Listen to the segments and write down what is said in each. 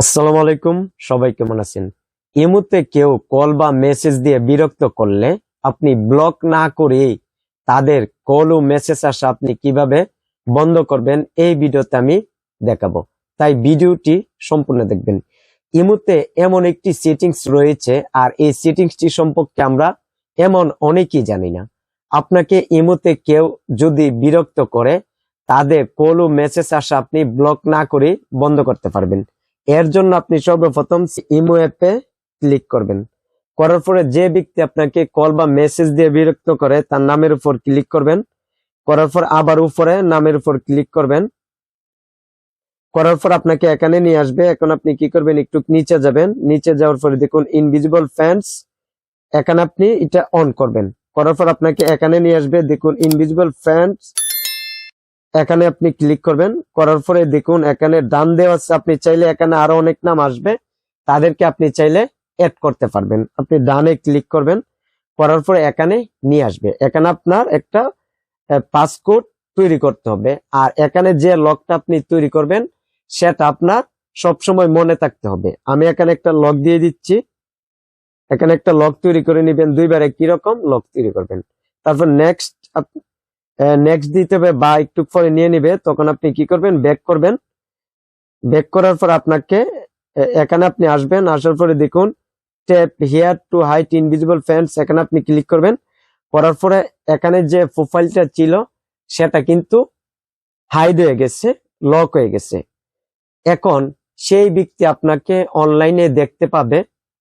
আসসালামু আলাইকুম, সবাই কেমন আছেন? ইমুতে কেউ কল বা মেসেজ দিয়ে বিরক্ত করলে আপনি ব্লক না করে তাদের কল ও মেসেজ আসা আপনি কীভাবে বন্ধ করবেন এই ভিডিওতে আমি দেখাবো। তাই ভিডিওটি সম্পূর্ণ দেখবেন। ইমুতে এমন একটি সেটিংস রয়েছে আর এই সেটিংসটি সম্পর্কে আমরা এমন অনেকেই জানি না। আপনাকে ইমুতে কেউ যদি বিরক্ত করে, তাদের কল ও মেসেজ আসা আপনি ব্লক না করে বন্ধ করতে পারবেন। এর জন্য আপনি সর্বপ্রথম ইমো অ্যাপে ক্লিক করবেন। করার পরে যে ব্যক্তি আপনাকে কল বা মেসেজ দিয়ে বিরক্ত করে, তার নামের উপর ক্লিক করবেন। করার পর আবার উপরে নামের উপর ক্লিক করবেন। করার পর আপনাকে এখানে নিয়ে আসবে। এখন আপনি কি করবেন? একটু নিচে যাবেন। নিচে যাওয়ার পরে দেখুন ইনভিজিবল ফ্যান্স এখানে আপনি এটা অন করবেন। করার পর আপনাকে এখানে নিয়ে আসবে। দেখুন ইনভিজিবল ফ্যান্স এখানে আপনি ক্লিক করবেন। করার পরে দেখুন, এখানে ডান দেওয়া আছে। আপনি চাইলে এখানে আরও অনেক নাম আসবে। তাদেরকে আপনি চাইলে অ্যাড করতে পারবেন। আপনি ডানে ক্লিক করবেন। করার পরে এখানে নিয়ে আসবে। এখানে আপনার একটা পাসকোড তৈরি করতে হবে। আর এখানে যে লকটা আপনি তৈরি করবেন, সেটা আপনার সবসময় মনে থাকতে হবে। আমি এখানে একটা লক দিয়ে দিচ্ছি। এখানে একটা লক তৈরি করে নিবেন। দুইবারে কীরকম লক তৈরি করবেন। তারপর নেক্সট নেক্সট দিতে হবে, বা একটু পরে নিয়ে নিবে, তখন আপনি কি করবেন? ব্যাক করবেন। ব্যাক করার পর আপনাকে এখানে আপনি আসবেন, আসার পরে দেখুন tap here to hide invisible fans এখানে আপনি ক্লিক করবেন। করার পরে এখানে যে প্রোফাইলটা ছিল, সেটা কিন্তু হাইড হয়ে গেছে লক হয়ে গেছে। এখন সেই ব্যক্তি আপনাকে অনলাইনে দেখতে পাবে।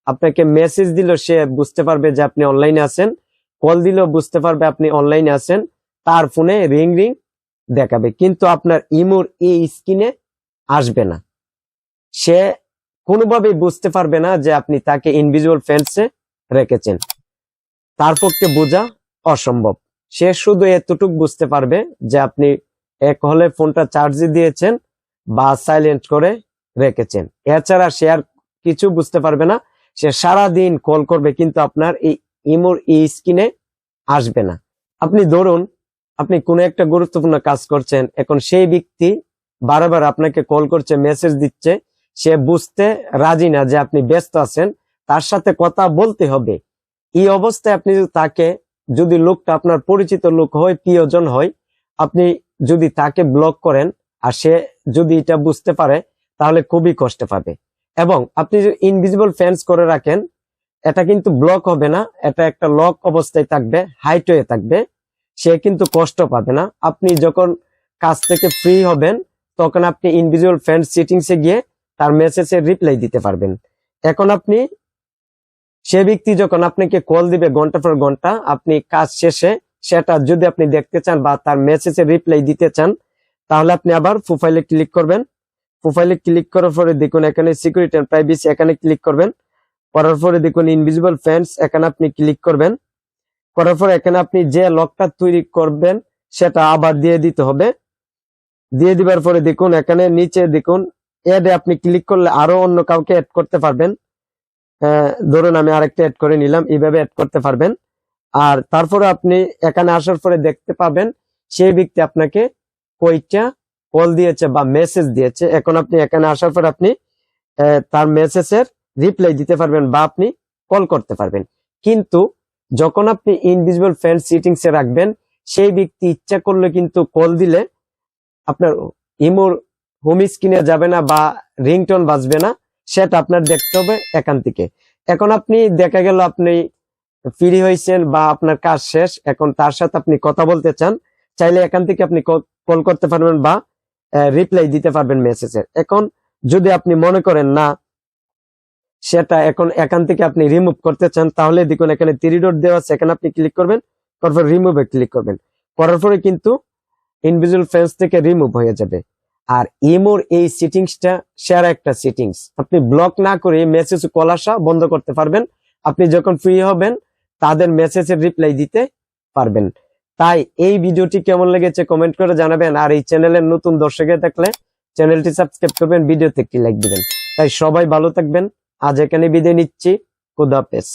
আপনাকে মেসেজ দিল, সে বুঝতে পারবে যে আপনি অনলাইনে আছেন। কল দিলেও বুঝতে পারবে আপনি অনলাইনে আছেন। তার ফোনে রিং রিং দেখাবে। কিন্তু আপনার ইমোর এই স্ক্রিনে আসবে না। সে কোনোভাবেই বুঝতে পারবে না যে আপনি তাকে ইনভিজুয়াল ফ্রেন্ডসে রেখেছেন। তার পক্ষে বোঝা অসম্ভব। সে শুধু এতটুক বুঝতে পারবে যে আপনি এক হলে ফোনটা চার্জে দিয়েছেন বা সাইলেন্ট করে রেখেছেন। এছাড়া সে আর কিছু বুঝতে পারবে না। সে সারা দিন কল করবে কিন্তু আপনার এই ইমোর এই স্ক্রিনে আসবে না। আপনি ধরুন আপনি কোনো একটা গুরুত্বপূর্ণ কাজ করছেন, এখন সেই ব্যক্তি বারবার আপনাকে কল করছে মেসেজ দিচ্ছে, সে বুঝতে রাজি না যে আপনি ব্যস্ত আছেন, তার সাথে কথা বলতে হবে। এই অবস্থায় আপনি তাকে, যদি লোকটা আপনার পরিচিত লোক হয়, প্রিয়জন হয়, আপনি যদি তাকে ব্লক করেন, আর সে যদি এটা বুঝতে পারে, তাহলে খুবই কষ্ট পাবে। এবং আপনি যদি ইনভিজিবল ফ্যান্স করে রাখেন, এটা কিন্তু ব্লক হবে না, এটা একটা লক অবস্থায় থাকবে হাইট হয়ে থাকবে। সে কিন্তু কষ্ট পাবে না। আপনি যখন কাজ থেকে ফ্রি হবেন, তখন আপনি ইনভিজুয়াল ফ্রেন্ড সেটিংসে গিয়ে তার মেসেজের রিপ্লাই দিতে পারবেন। এখন আপনি, সে ব্যক্তি যখন আপনাকে কল দিবে ঘণ্টা পর ঘণ্টা, আপনি কাজ শেষে সেটা যদি আপনি দেখতে চান বা তার মেসেজের রিপ্লাই দিতে চান, তাহলে আপনি আবার প্রোফাইলে ক্লিক করবেন। প্রোফাইলে ক্লিক করার পরে দেখুন এখানে সিকিউরিটি এন্ড প্রাইভেসি এখানে ক্লিক করবেন। করার পরে দেখুন ইনভিজিবল ফ্রেন্ডস এখানে আপনি ক্লিক করবেন। করার পর এখানে আপনি যে লকটা তৈরি করবেন সেটা আবার দিয়ে দিতে হবে। দিয়ে দিবার পরে দেখুন এখানে নিচে দেখুন এড আপনি ক্লিক করলে আরও অন্য কাউকে অ্যাড করতে পারবেন। আহ, ধরুন আমি আরেকটা অ্যাড করে নিলাম এইভাবে অ্যাড করতে পারবেন। আর তারপরে আপনি এখানে আসার পরে দেখতে পাবেন সেই ব্যক্তি আপনাকে কয়টা কল দিয়েছে বা মেসেজ দিয়েছে। এখন আপনি এখানে আসার পর আপনি তার মেসেজের রিপ্লাই দিতে পারবেন বা আপনি কল করতে পারবেন। কিন্তু যখন আপনি ইনভিজিবল ফ্রেন্ড সিটিংস এ রাখবেন, সেই ব্যক্তি ইচ্ছা করলে কিন্তু কল দিলে আপনার ইমোর হোম স্ক্রিনে যাবে না বা রিংটোন বাজবে না, সেটা আপনার দেখতে হবে এখান থেকে। এখন আপনি দেখা গেল আপনি ফ্রি হয়েছেন বা আপনার কাজ শেষ, এখন তার সাথে আপনি কথা বলতে চান, চাইলে এখান থেকে আপনি কল করতে পারবেন বা রিপ্লাই দিতে পারবেন মেসেজের এখন যদি আপনি মনে করেন না সেটা এখন এখান থেকে আপনি রিমুভ করতে চান, তাহলে দেখুন এখানে ডট দেওয়া আছে, এখানে আপনি ক্লিক করবেন, তারপর রিমুভে ক্লিক করবেন। করার পরে কিন্তু ইনভিজুয়াল ফ্রেন্স থেকে রিমুভ হয়ে যাবে। আর ইমোর এই সিটিংসটা সেরা একটা সিটিংস আপনি ব্লক না করে মেসেজ কল আসা বন্ধ করতে পারবেন। আপনি যখন ফ্রি হবেন, তাদের মেসেজের রিপ্লাই দিতে পারবেন। তাই এই ভিডিওটি কেমন লেগেছে কমেন্ট করে জানাবেন। আর এই চ্যানেলের নতুন দর্শকে থাকলে চ্যানেলটি সাবস্ক্রাইব করবেন ভিডিওতে একটি লাইক দিবেন। তাই সবাই ভালো থাকবেন। আজ এখানে বিদায় নিচ্ছি। খুদাহাফেজ